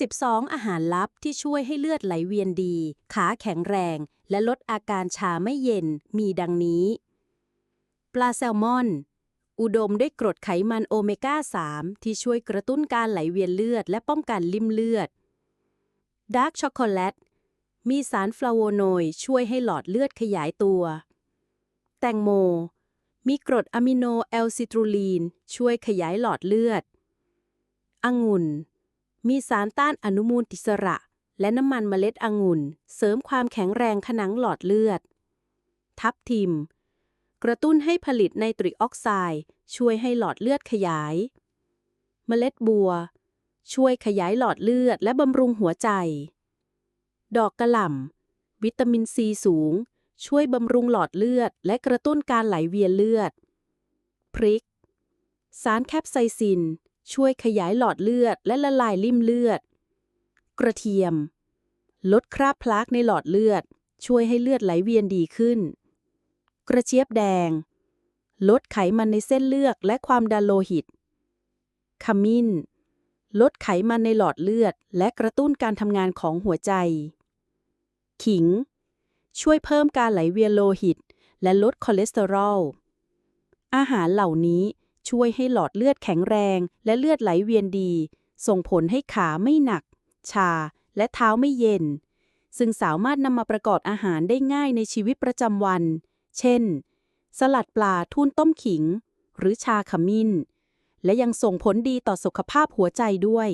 12 อาหารลับที่ช่วยให้เลือดไหลเวียนดี ขาแข็งแรง และลดอาการชาไม่เย็น มีดังนี้ ปลาแซลมอน อุดมด้วยกรดไขมันโอเมก้า 3 ที่ช่วยกระตุ้นการไหลเวียนเลือด และป้องกันลิ่มเลือด ดาร์กช็อกโกแลต มีสารฟลาโวนอยด์ช่วยให้หลอดเลือดขยายตัว แตงโม มีกรดอะมิโนแอลซิตรูลีน ช่วยขยายหลอดเลือด องุ่น มีสารต้านอนุมูลอิสระ และน้ำมันเมล็ดองุ่น เสริมความแข็งแรงผนังหลอดเลือด ทับทิม กระตุ้นให้ผลิตไนตริกออกไซด์ช่วยให้หลอดเลือดขยาย เมล็ดบัว ช่วยขยายหลอดเลือดและบำรุงหัวใจ ดอกกระหล่ำวิตามินซีสูง ช่วยบำรุงหลอดเลือด และกระตุ้นการไหลเวียนเลือด พริก สารแคปไซซิน ช่วยขยายหลอดเลือดและละลายลิ่มเลือด กระเทียม ลดคราบพลากในหลอดเลือด ช่วยให้เลือดไหลเวียนดีขึ้น กระเจี๊ยบแดง ลดไขมันในเส้นเลือดและความดันโลหิต ขมิ้น ลดไขมันในหลอดเลือด และกระตุ้นการทำงานของหัวใจ ขิง ช่วยเพิ่มการไหลเวียนโลหิต และลดคอเลสเตอรอล อาหารเหล่านี้ ช่วยให้หลอดเลือดแข็งแรง และเลือดไหลเวียนดี ส่งผลให้ขาไม่หนัก ชา และเท้าไม่เย็น ซึ่งสามารถนำมาประกอบอาหารได้ง่ายในชีวิตประจำวัน เช่น สลัดปลาทุ่นต้มขิง หรือชาขมิ้น และยังส่งผลดีต่อสุขภาพหัวใจด้วย